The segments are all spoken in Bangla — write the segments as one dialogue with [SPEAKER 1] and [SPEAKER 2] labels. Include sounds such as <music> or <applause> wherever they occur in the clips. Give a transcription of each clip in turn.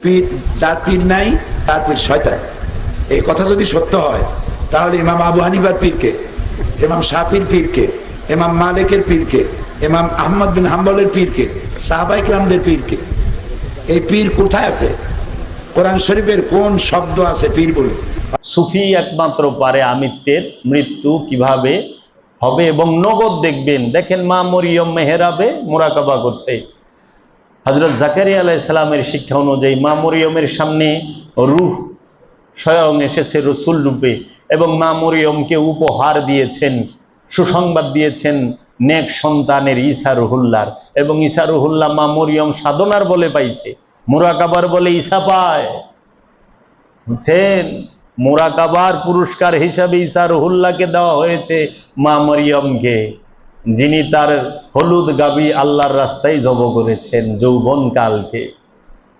[SPEAKER 1] পীর যার পীর নাই, তার পীর শয়তান। এই কথা যদি সত্য হয়, তাহলে ইমাম আবু হানিফার পীরকে, ইমাম শাফির পীরকে, ইমাম মালিকের পীরকে, ইমাম আহমদ বিন হাম্বলের পীরকে, সাহাবাই কিরামদের পীরকে, এই পীর কোথায় আছে? কোরআন শরীফের কোন শব্দ আছে পীর বলে?
[SPEAKER 2] সুফি একমাত্র পারে আমিত্বের মৃত্যু কীভাবে হবে এবং নগদ দেখবেন। দেখেন মা মরিয়ম মেহেরাবে মোরাকাবা করছে। হজরত জাকারিয়া আলাইসালামের শিক্ষা অনুযায়ী মা মরিয়মের সামনে রুহ স্বয়ং এসেছে রসুল রূপে এবং মা মরিয়মকে উপহার দিয়েছেন, সুসংবাদ দিয়েছেন নেক সন্তানের ঈসা রুহুল্লার এবং ঈসা রুহুল্লাহ মা মরিয়ম সাধনার বলে পাইছে। মোরাকাবার বলে ঈসা পায়। বুঝছেন? মোরাকাবার পুরস্কার হিসাবে ঈসা রুহুল্লাহকে দেওয়া হয়েছে মা মরিয়মকে। যিনি তার হলুদ গাবি আল্লাহর রাস্তায় জব করেছেন যৌবন কালকে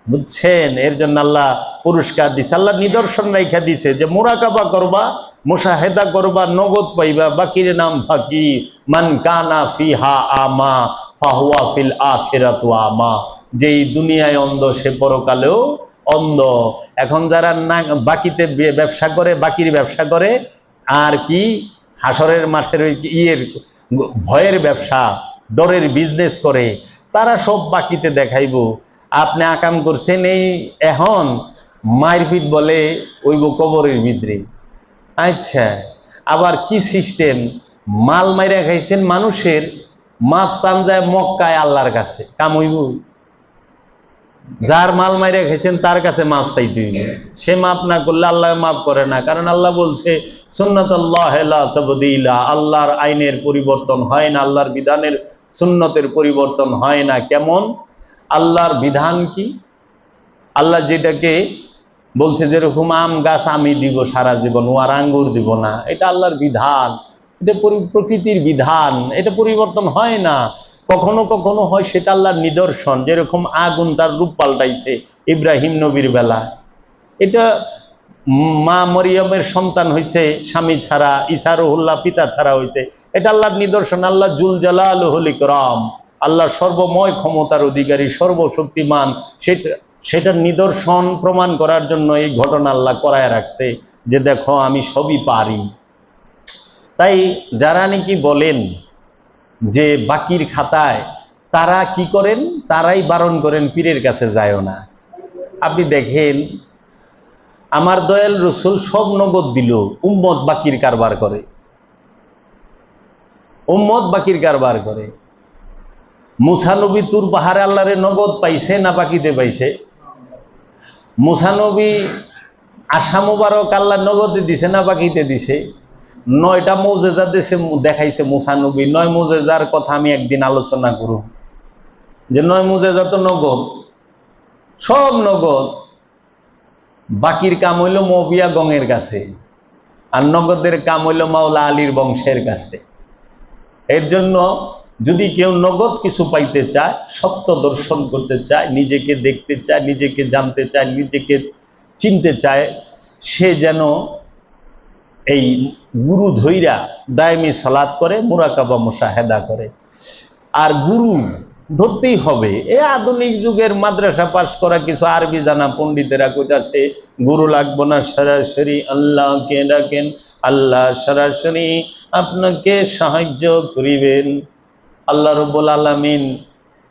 [SPEAKER 2] বুঝছেন? এর জন্য আল্লাহ পুরস্কার দিছে। আল্লাহ নিদর্শন রেখা দিছে যে মোরাকাবা করবা, মুশাহেদা করবা, নগদ পাইবা, বাকির নাম ফাকির মান কানা ফিহা আমা, ফাহুয়া ফিল আখিরাতু আমা। যেই দুনিয়ায় অন্ধ, সে পরকালেও অন্ধ। এখন যারা না, বাকিতে ব্যবসা করে, বাকির ব্যবসা করে, আর কি? হাসরের মাঠের ইয়ের ভয়ের ব্যবসা, ডরের বিজনেস করে, তারা সব বাকিতে দেখাইব। আপনি আকাম করছেন এই এখন, মারপিট বলে ওইব কবরের ভিতরে। আচ্ছা আবার কি সিস্টেম মাল মাইরা খাইছেন মানুষের, মাপ চান যায় মক্কায় আল্লাহর কাছে, কাম হইব? যার মাল মাইরা খাইছেন তার কাছে মাপ চাইতে হইবে। সে মাপ না করলে আল্লাহ মাপ করে না, কারণ আল্লাহ বলছে সুন্নতুল্লাহ তবদিলা, আল্লাহর আইনের পরিবর্তন হয় না, আল্লাহর বিধানের সুন্নতের পরিবর্তন হয় না। কেমন? আল্লাহর বিধান কি? আল্লাহ যেটাকে বলছে যেরকম আম গাছ আমি দিব সারা জীবন আর আঙ্গুর দিব না। এটা আল্লাহর বিধান। এটা প্রকৃতির বিধান। এটা পরিবর্তন হয় না। কখনো কখনো হয় সেটা আল্লাহর নিদর্শন। যেরকম আগুন তার রূপ পাল্টাইছে ইব্রাহিম নবীর বেলা এটা মা মরিয়মের সন্তান হয়েছে স্বামী ছাড়া ইসারুল্লাহ পিতা ছাড়া হয়েছে এটা আল্লাহর নিদর্শন, আল্লাহ জুল জালাল রাম আল্লাহ সর্বময় ক্ষমতার অধিকারী, সর্বশক্তিমান। সেটা সেটার নিদর্শন প্রমাণ করার জন্য এই ঘটনা আল্লাহ করায় রাখছে যে দেখো, আমি সবই পারি। তাই যারা নাকি বলেন যে বাকির খাতায় তারা কি করেন? তারাই বারণ করেন, পীরের কাছে যায়ও না। আপনি দেখেন আমার দয়াল রসুল সব নগদ দিল, উম্মত বাকির কারবার করে। উম্মত বাকির কারবার করে। মুসানবী তুর পাহাড়ে আল্লাহরে নগদ পাইছে, না বাকিতে পাইছে? মুসানবী আশা মুবারক আল্লাহ নগদে দিছে, না বাকিতে দিছে? নয়টা মৌজেজা দেশে দেখাইছে মুসানবী নয় মৌজেজার কথা আমি একদিন আলোচনা করব যে নয় মৌজেজা তো নগদ। সব নগদ। বাকির কাম হইল মবিয়া গঙের কাছে, আর নগদের কাম হইল মাওলা আলীর বংশের কাছে। এর জন্য যদি কেউ নগদ কিছু পাইতে চায়, সত্য দর্শন করতে চায়, নিজেকে দেখতে চায়, নিজেকে জানতে চায়, নিজেকে চিনতে চায়, সে যেন এই গুরু ধৈরা দায়মি সালাত করে, মুরাকাবা মুশাহেদা করে। আর গুরু ধরতেই হবে। এ আধুনিক যুগের মাদ্রাসা পাশ করা কিছু আরবি জানা পণ্ডিতেরা কইতাছে, গুরু লাগবো না সরাসরি আল্লাহ আল্লাহকে ডাকেন। আল্লাহ সরাসরি আপনাকে সাহায্য করিবেন। আল্লাহ রব্বুল আলমিন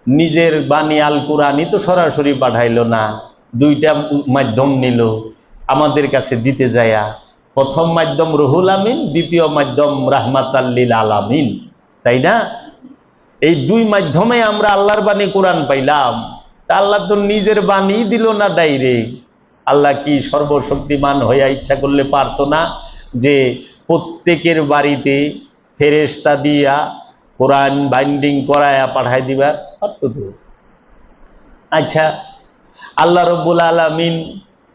[SPEAKER 2] নিজের বাণী আল কোরআনই তো সরাসরি পাঠাইলো না, দুইটা মাধ্যম নিল। আমাদের কাছে দিতে যায়া, প্রথম মাধ্যম রহুল আমিন, দ্বিতীয় মাধ্যম রাহমাত আল্লিল আলামিন। তাই না? এই দুই মাধ্যমে আমরা আল্লাহর বাণী কোরআন পাইলাম। তা আল্লাহ তো নিজের বাণী দিল না ডাইরেক্ট। আল্লাহ কি সর্বশক্তিমান হইয়া ইচ্ছা করলে পারতো না যে প্রত্যেকের বাড়িতে ফেরেস্তা দিয়া কোরআন বাইন্ডিং করায়া পাঠাই দিবার পারতো তো? আচ্ছা আল্লাহ রব্বুল আলমিন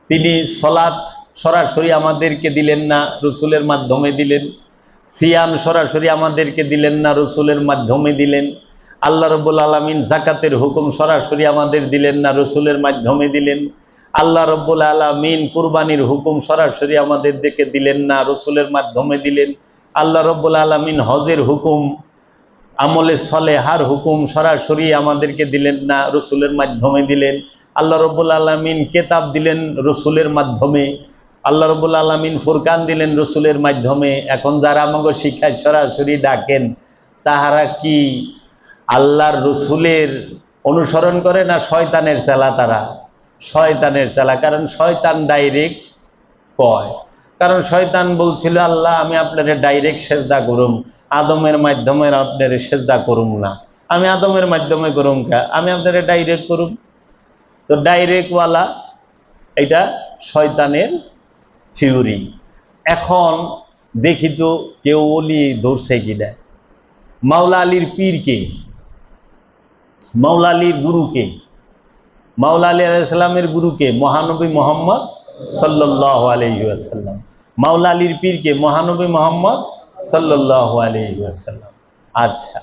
[SPEAKER 2] তিনি সলাৎ সরাসরি আমাদেরকে দিলেন না, রসুলের মাধ্যমে দিলেন। সিয়াম সরাসরি আমাদেরকে দিলেন না, রসুলের মাধ্যমে দিলেন। আল্লাহ রব্বুল আলমিন জাকাতের হুকুম সরাসরি আমাদের দিলেন না, রসুলের মাধ্যমে দিলেন। আল্লাহ রব্বুল আলমিন কুরবানির হুকুম সরাসরি আমাদের দেখে দিলেন না, রসুলের মাধ্যমে দিলেন। আল্লাহ রব্বুল আলমিন হজের হুকুম, আমলে সলে হার হুকুম সরাসরি আমাদেরকে দিলেন না, রসুলের মাধ্যমে দিলেন। আল্লাহ রব্বুল আলমিন কেতাব দিলেন রসুলের মাধ্যমে। আল্লাহ রবুল আলমিন ফুরকান দিলেন রসুলের মাধ্যমে। এখন যারা আমাকে শিক্ষায় সরাসরি ডাকেন, তাহারা কি আল্লাহর রসুলের অনুসরণ করে না শয়তানের চেলা তারা? শয়তানের চেলা, কারণ শয়তান ডাইরেক্ট কয়। কারণ শয়তান বলছিল, আল্লাহ, আমি আপনার ডাইরেক্ট সেজদা করুম। আদমের মাধ্যমে আপনার সেজদা করুম না। আমি আদমের মাধ্যমে করুম কা? আমি আপনার ডাইরেক্ট করুম। তো ডাইরেক্ট ওয়ালা, এটা শয়তানের থিওরি। এখন দেখি তো কেউ ওলি ধরছে কিনা। মাওলা আলীর পীরকে মাওলা আলীর গুরুকে মাওলা আলী আলাইসাল্লামের গুরুকে মহানবী মোহাম্মদ সাল্লাহ আলহিহাসাল্লাম মাওলা আলীর পীরকে মহানবী মোহাম্মদ সাল্লাহ আলহিহাসাল্লাম আচ্ছা।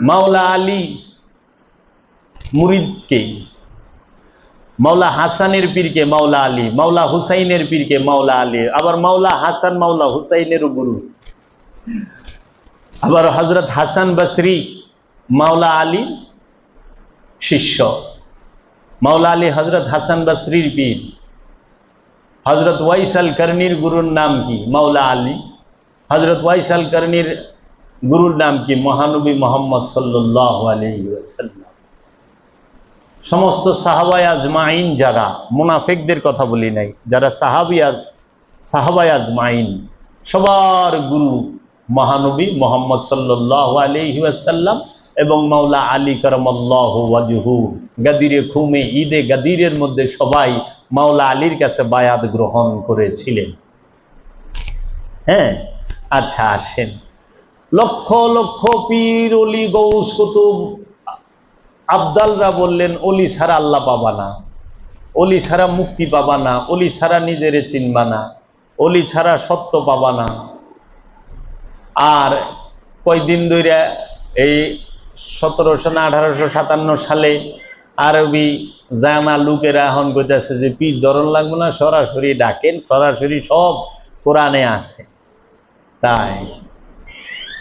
[SPEAKER 2] মাওলা আলী মুরিদকে মাওলা হাসানের পীরকে মাওলা আলী, মাওলা হুসাইনের পীরকে মাওলা আলী, আবার মাওলা হাসান, মাওলা হুসাইনেরও গুরু। আবার হজরত হাসান বসরি, মাওলা আলী শিষ্য। মাওলা আলী হজরত হাসান বসরির পীর। হজরত ওয়াইসাল করনির গুরুর নাম কি? মাওলা আলী। হজরত ওয়াইসাল করনির গুরুর নাম কি? মহানবী মোহাম্মদ সাল্লাহ আলহিসাল্লাম সমস্ত সাহাবাই আজমাইন যারা, মুনাফেকদের কথা বলি নাই, যারা সাহাবিয়া সাহাবাই আজমাইন, সবার গুরু মহানবী মোহাম্মদ সাল্লাহ আলহিসাল্লাম এবং মাওলা আলী করমল্লাহ ওয়াজহু। গাদিরে খুমে, ঈদে গাদিরের মধ্যে সবাই মাওলা আলীর কাছে বায়াত গ্রহণ করেছিলেন। হ্যাঁ আচ্ছা আসেন। লক্ষ লক্ষ পীর, অলি, গৌস, কুতুব আবদালরা বললেন, অলি ছাড়া আল্লাহ পাবা না। অলি ছাড়া মুক্তি পাবা না। অলি ছাড়া নিজেরে চিনবা না। অলি ছাড়া সত্য পাবা না। আর কয়দিন ধরে এই সতেরোশো না আঠারোশো সাতান্ন সালে আরবি জানা লোকেরা এখন কইতেছে যে, পীর ধরন লাগবে না, সরাসরি ডাকেন, সরাসরি সব কোরআনে আছে। তাই।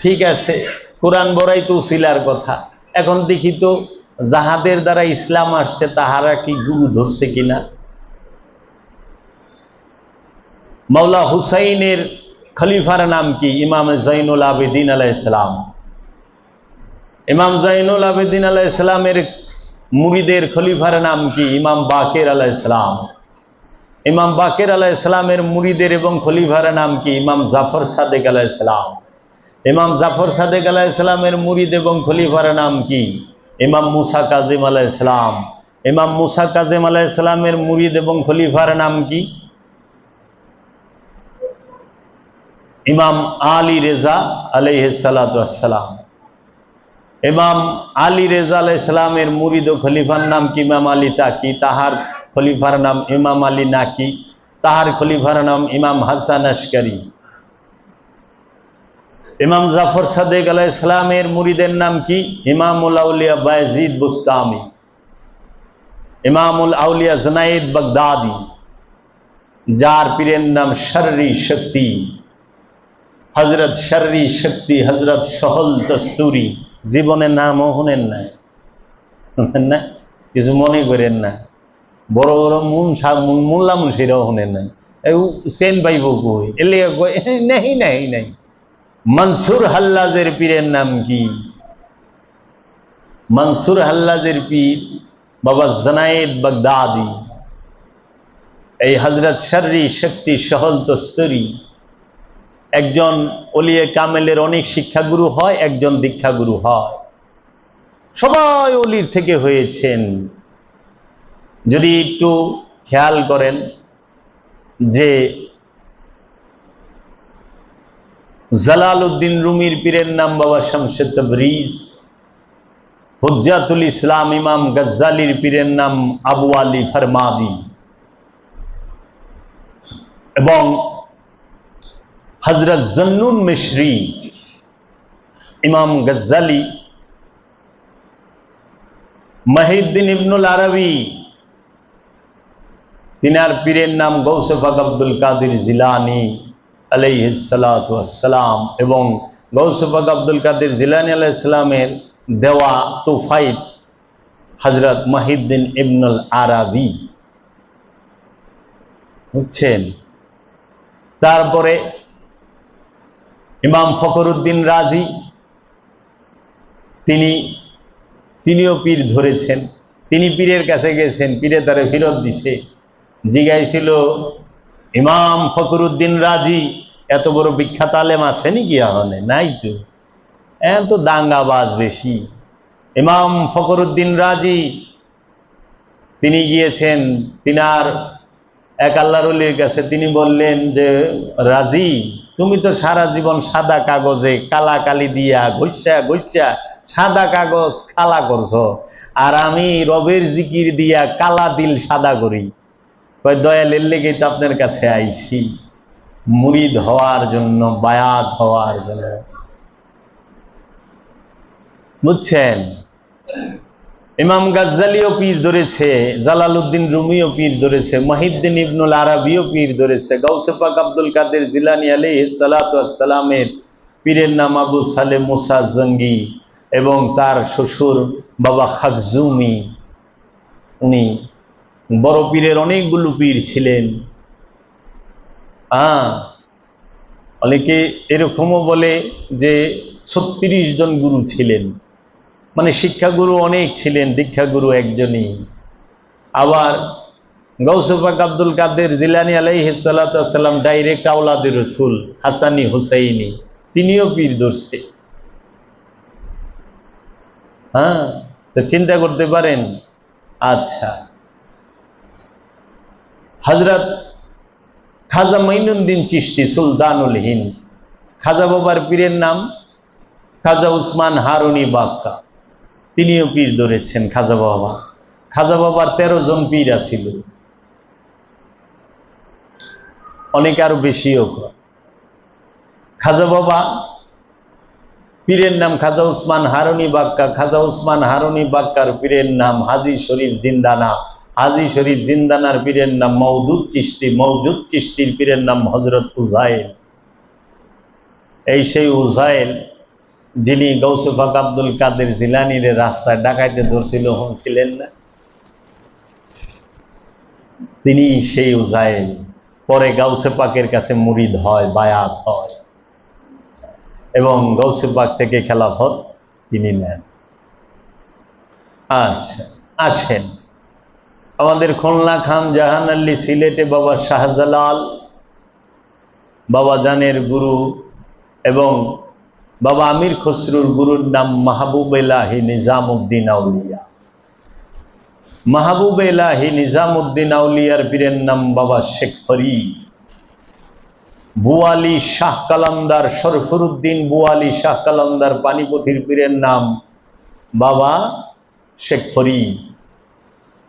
[SPEAKER 2] ঠিক আছে, কোরআন বড়াই তো উসিলার কথা। এখন দেখি তো যাহাদের দ্বারা ইসলাম আসছে, তাহারা কি গুরু ধরছে কিনা? মাওলা হুসাইনের খলিফার নাম কি? ইমাম জৈনুল আবেদিন আলাহ ইসলাম ইমাম জৈনুল আবেদিন আলাহ ইসলামের মুরিদের খলিফার নাম কি? ইমাম বাকের আলাহ ইসলাম ইমাম বাকের আলাহ ইসলামের মুরিদের এবং খলিফার নাম কি? ইমাম জাফর সাদেক আলাহ ইসলাম ইমাম জাফর সাদেক আলাহ ইসলামের মুরিদ এবং খলিফার নাম কি? ইমাম মুসা কাজিম আলাহ ইসলাম ইমাম মুসা কাজিম আলাহ ইসলামের মুরিদ এবং খলিফার নাম কি? ইমাম আলী রেজা আলাইসালাম ইমাম আলী রেজা আলাহ ইসলামের মুরিদ ও খলিফার নাম কি? ইমাম আলী তাকি তাহার খলিফার নাম ইমাম আলী নাকি তাহার খলিফার নাম ইমাম হাসান আশকারি। ইমাম জাফর সাদেক আলাহ ইসলামের মুরিদের নাম কি? ইমামুল আউলিয়া বায়জিদ বুস্তামি। ইমামুল আউলিয়া জনাইদ বাগদাদি। যার পীরের নাম শর্রি শক্তি। হজরত শর্রি শক্তি হজরত সহল দস্তুরি। জীবনে নামও শুনেন না কিছু মনে করেন না। বড় বড় মুন মোল্লা মুন্সিরাও শুনেন না সেন পাইব কই? এলে <laughs> নেই, নাই নাই। মনসুর হাল্লাজের পীরের নাম কি? মনসুর হাল্লাজের পীর বাবা জনায়েদ বাগদাদি। এই হজরত শর্রি শক্তি সহল তস্তরি একজন অলিয়ে কামেলের অনেক শিক্ষাগুরু হয়, একজন দীক্ষাগুরু হয়। সবাই অলির থেকে হয়েছেন। যদি একটু খেয়াল করেন যে জালাল উদ্দিন রুমির পীরের নাম বাবা শামসে তবরিজ। হুজ্জাতুল ইসলাম ইমাম গজ্জালির পীরের নাম আবু আলী ফরমাদি। এবং হজরত জন্নুন মিশ্রি ইমাম গজ্জালি, মহিউদ্দিন ইবনুল আরবি, তিনার পীরের নাম গৌসফাক আব্দুল কাদির জিলানি। আলাইহিসালাম এবং গৌসফাক আব্দুল কাদির জিলানি আলাইসালামের দেওয়া তুফাইট হজরত মাহিদ্দিন ইবনুল আরাবি। বুঝছেন? তারপরে ইমাম ফখরুদ্দিন রাজি, তিনি, তিনিও পীর ধরেছেন। তিনি পীরের কাছে গেছেন, পীরে তারে ফেরত দিছে। জিগাইছিল ইমাম ফখরুদ্দিন রাজি এত বড় বিখ্যাত আলেম আছে নাকি আহনে নাই তো। এত দাঙ্গাবাজ বেশি। ইমাম ফখরুদ্দিন রাজি। তিনি গিয়েছেন, তিনার এক আল্লাহর কাছে তিনি বললেন যে, রাজি? তুমি তো সারা জীবন সাদা কাগজে কালা কালি দিয়া ঘুষা ঘুষা, সাদা কাগজ কালা করছ। আর আমি রবের জিকির দিয়া কালা দিল সাদা করি। দয়ালের লেগে তো আপনার কাছে আইছি। মুরিদ হওয়ার জন্য, বায়াত হওয়ার জন্য। বুঝছেন? ইমাম গাজ্জালিও পীর ধরেছে, জালালউদ্দিন রুমিও পীর ধরেছে মহিদ্দিন ইবনুল আরবিও পীর ধরেছে গৌসে পাক আব্দুল কাদের জিলানি আলাইহিস সালাতু সালামের পীরের নাম আবু সালে মুসা জঙ্গি এবং তার শ্বশুর বাবা খাকজুমি। উনি বড় পীরের অনেকগুলো পীর ছিলেন। হ্যাঁ। অনেকে এরকমও বলে যে ছত্রিশ জন গুরু ছিলেন। মানে শিক্ষাগুরু অনেক ছিলেন, দীক্ষাগুরু একজনই। আবার গৌসফাক আব্দুল কাদের জিলানি আলাইসাল্লাম ডাইরেক্ট আওলাদের রসুল হাসানি হুসাইনি, তিনিও পীর ধরছে হ্যাঁ তো চিন্তা করতে পারেন? আচ্ছা। হজরত খাজা মঈনুদ্দিন চিস্তি সুলতানুল হিন্দ। খাজা বাবার পীরের নাম খাজা উসমান হারুনি বাক্কা তিনিও পীর ধরেছেন খাজা বাবা। খাজা বাবার তেরো জন পীর আছিল। অনেক আরও বেশিও। খাজা বাবা, পীরের নাম খাজা উসমান হারুনি বাক্কা খাজা উসমান হারুনি বাক্কার পীরের নাম হাজি শরীফ জিন্দানা। হাজি শরীফ জিন্দানার পীরের নাম মৌদুদ চিস্তি মৌদুদ চিস্তির পীরের নাম হজরত উজাইল এই সেই উজাইল যিনি গৌসুফাক আব্দুল কাদের জিলানির রাস্তায় ডাকাইতে ধরছিল ছিলেন না? তিনি সেই উজাইল পরে গাউসে পাকের কাছে মুরিদ হয়, বায়াত হয়। এবং গৌসে পাক থেকে খেলাফত তিনি নেন। আচ্ছা আসেন। আমাদের খুলনা খান জাহান আল্লী সিলেটে বাবা শাহজালাল, বাবা জানের গুরু এবং বাবা আমির খসরুর গুরুর নাম মাহবুব এলাহি নিজামুদ্দিন আউলিয়া। মাহবুব এলাহি নিজামুদ্দিন আউলিয়ার পীরের নাম বাবা শেখ ফরিদ। বুয়ালি শাহ কালান্দার সরফরুদ্দিন বুয়ালি শাহ কালান্দার পানিপথির পীরের নাম বাবা শেখ ফরিদ।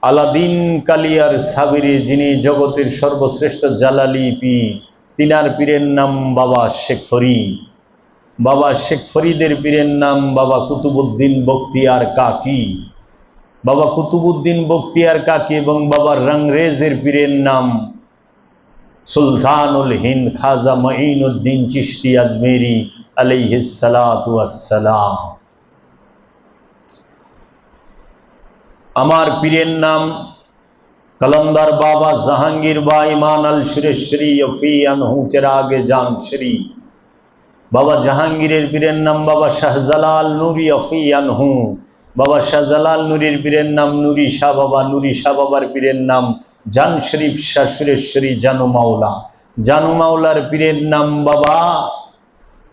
[SPEAKER 2] আলাদিন কালিয়ার সাবিরে, যিনি জগতের সর্বশ্রেষ্ঠ জালালি পীর তিনার পীরের নাম বাবা শেখ ফরিদ বাবা শেখ ফরিদের পীরের নাম বাবা কুতুবুদ্দিন বক্তিয়ার কাকি। বাবা কুতুবুদ্দিন বক্তিয়ার কাকি এবং বাবা রংরেজের পীরের নাম সুলতানুল হিন্দ খাজা মঈনুদ্দিন চিশতি আজমেরি আলাইহিসালাম আমার পীরের নাম কলন্দার বাবা জাহাঙ্গীর বা ইমান আল সুরেশ্বরী ফি আনহু চেরাগে জান শ্রী। বাবা জাহাঙ্গীরের পীরের নাম বাবা শাহজালাল নুরি অফি আনহু। বাবা শাহজালাল নুরির পীরের নাম নুরি শাহ বাবা, নুরি শাহ বাবার পীরের নাম জান শরীফ শাহ সুরেশ্বরী জানু মাওলা। জানু মাওলার পীরের নাম বাবা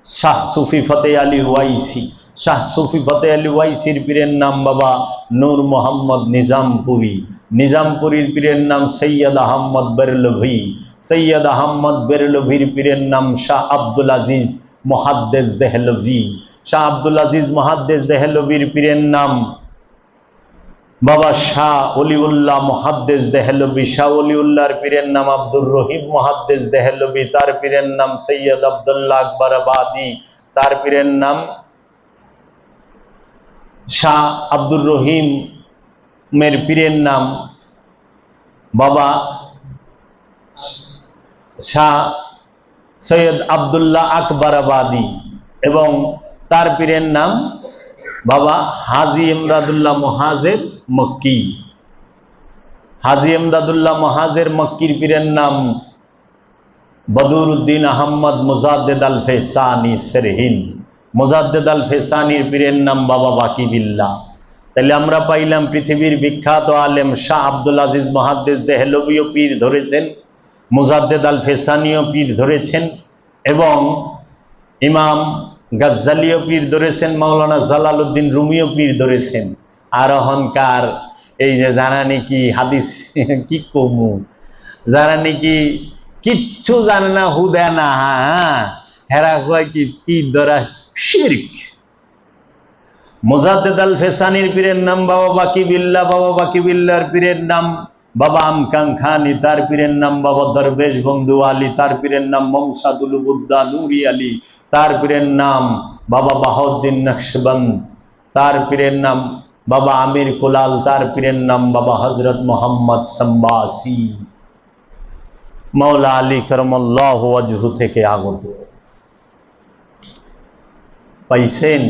[SPEAKER 2] শাহ সুফি ফতে আলী ওয়াইসি শাহ সুফি ফতে আলী ওয়াইসির পীরের নাম বাবা নূর মোহাম্মদ নিজামপুরি। নিজামপুরীর পীরের নাম সৈয়দ আহম্মদ বেরলভি। সৈয়দ আহম্মদ বেরলভির পীরের নাম শাহ আব্দুল আজিজ মহাদ্দেজ দেহলভি। শাহ আব্দুল আজিজ মহাদ্দেজ দেহলভির পীরের নাম বাবা শাহ অলিউল্লাহ মহাদ্দেজ দেহলবি শাহ অলিউল্লাহর পীরের নাম আব্দুর রহিম মহাদ্দেজ দেহলবি তার পীরের নাম সৈয়দ আবদুল্লাহ আকবর আবাদি। তার পীরের নাম শাহ আব্দুর রহিম মের পীরের নাম, বাবা শাহ সৈয়দ আবদুল্লাহ আকবর আবাদি এবং তার পীরের নাম বাবা হাজি ইমদাদুল্লাহ মহাজের মক্কি। হাজি ইমদাদুল্লাহ মহাজের মক্কির পীরের নাম বদর উদ্দিন আহম্মদ মুজাদ্দেদ আল ফেসানি সেরহিন। মুজাদ্দেদ আল ফেসানির পীরের নাম বাবা বাকি বিল্লাহ তাহলে আমরা পাইলাম পৃথিবীর বিখ্যাত আলেম শাহ আব্দুল আজিজ মহাদ্দেস দেহলবীয় পীর ধরেছেন, মুজাদ্দেদ আল ফেসানিও পীর ধরেছেন এবং ইমাম গাজ্জালিও পীর ধরেছেন, মাওলানা জালাল উদ্দিন রুমিও পীর ধরেছেন। আর অহংকার, এই যে যারা নাকি হাদিস, <laughs> কি কমু? যারা নাকি কিচ্ছু জানে না, হুদা না হ্যাঁ? হেরা কয় কি পীর ধরা শির্ক। আল ফেসানির পীরের নাম বাবা বাকি বিল্লা, বাবা বাকি বিল্লার পীরের নাম বাবা আমকাং খানি, তার পীরের নাম বাবা দরবেশ বন্ধু আলী, তার পীরের নাম মমসাদুল বুদ্দা, নুরি আলী, তার পীরের নাম বাবা নকশবন্দ, তার পীরের নাম বাবা আমির কুলাল, তার পীরের নাম বাবা হজরত মোহাম্মদ সম্বাসী। মৌলা আলী করমল্লাহ থেকে আগত। পাইছেন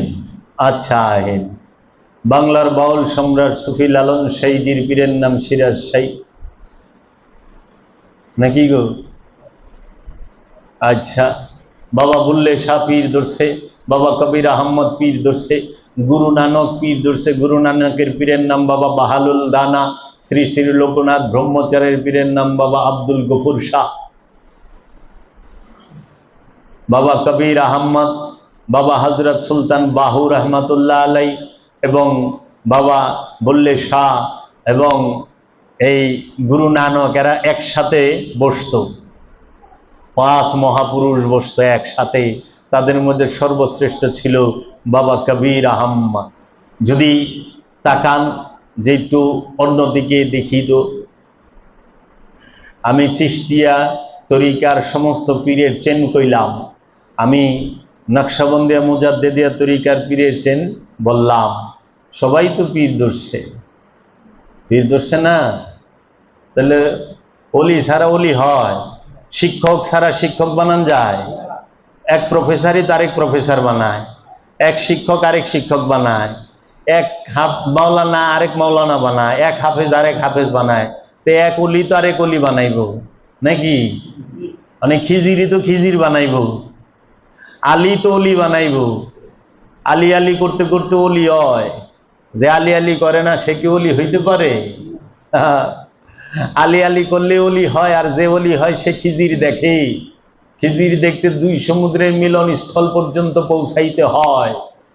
[SPEAKER 2] আচ্ছা আহেন বাংলার বাউল সম্রাট সুফি লালন শাহীজির পীরের নাম সিরাজ শাহী নাকি গো? আচ্ছা বাবা বুল্লে শাহ পীর ধরছে, বাবা কবির আহম্মদ পীর ধরছে, গুরু নানক পীর ধরছে, গুরু নানকের পীরের নাম বাবা বাহালুল দানা, শ্রী শ্রী লোকনাথ ব্রহ্মচারের পীরের নাম বাবা আব্দুল গফুর শাহ। বাবা কবির আহম্মদ বাবা হজরত সুলতান বাহু রহমতুল্লাহ আলাই এবং বাবা বল্লে শাহ এবং এই গুরু নানক এরা একসাথে বসতো। পাঁচ মহাপুরুষ বসতো একসাথে। তাদের মধ্যে সর্বশ্রেষ্ঠ ছিল বাবা কবির আহম্মদ। যদি তাকান যে একটু অন্যদিকে দেখি তো। আমি চিস্তিয়া তরিকার সমস্ত পীরের চেন কইলাম। আমি নকশাবন্দিয়া মুজাদ্দেদিয়া তরিকার পীরের চেন বললাম, সবাই তো পীর ধরছে। পীর ধরছে না? তাহলে অলি সারা অলি হয়, শিক্ষক সারা শিক্ষক বানান যায়, এক প্রফেসরই তারেক প্রফেসর বানায়, এক শিক্ষক আরেক শিক্ষক বানায়, এক হাফ মাওলানা আরেক মাওলানা বানায়, এক হাফেজ আরেক হাফেজ বানায়, তো এক অলি তো আরেক অলি বানাইব, নাকি? মানে খিজিরি তো খিজির বানাইব। আলী তো অলি বানাইব। আলি আলি করতে করতে অলি হয়। যে আলি আলি করে না, সে কি অলি হইতে পারে? <laughs> আলি আলি করলে অলি হয়, আর যে অলি হয়, সে খিজির দেখে। খিজির দেখতে দুই সমুদ্রের মিলন স্থল পর্যন্ত পৌঁছাইতে হয়।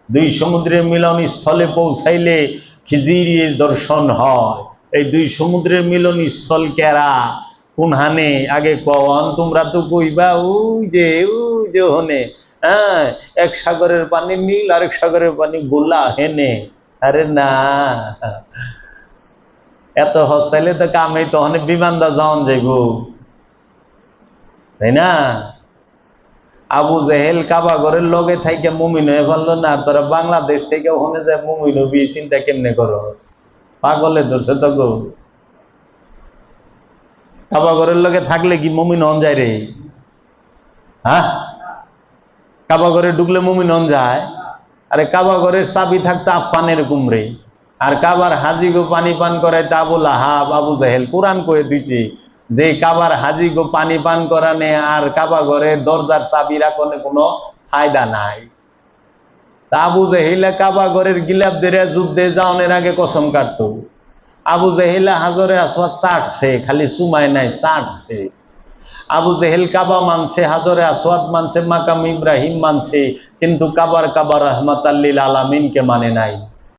[SPEAKER 2] দুই সমুদ্রের মিলন স্থলে পৌঁছাইলে খিজিরের দর্শন হয়। এই দুই সমুদ্রের মিলন স্থল কেরা? কোন হানে আগে কন তোমরা তো কইবা, ওই যে ওই যে হনে হ্যাঁ এক সাগরের পানি নীল, আরেক সাগরের পানি গোলা, হেনে। আরে না। এত হস্তাইলে তো কামে তখন বিমানদা যাওয়ান যাইব। তাই না? আবু জেহেল কাবা ঘরের লগে থাইকে মুমিন হয়ে পারল না, তোরা বাংলাদেশ থেকে ওখানে যায় মুমিন হবি, চিন্তা কেমনে করো পাগলে ধরছে তো গো কাবা ঘরের লগে থাকলে কি মুমিন হন যায় রে? হ্যাঁ? কাবা ঘরে ঢুকলে মুমিন হন যায়। আরে কাবা ঘরের চাবি থাকতো আফানের কুমড়ে। আর কাবার হাজি গো পানি পান করে আবুল আহাব আবু জাহেল কোরআন করে দিচ্ছে যে কাবার হাজি গো পানি পান করানে আর কাবা ঘরে দরজার চাবি রাখনে কোনো ফায়দা নাই। আবু জাহিলা কাবা ঘরের গিলাপ দেরে যুদ্ধে যাওয়ানের আগে কসম কাটতো। আবু জাহিলা হাজরে আসওয়াদ চাটছে, খালি সুমায় নাই, চাটছে। আবু জেহেল কাবা মানছে, হাজরে আসওয়াদ মানছে, মাকাম ইব্রাহিম মানছে, কিন্তু কাবার কাবার রহমত আল্লিল আলামিনকে মানে নাই।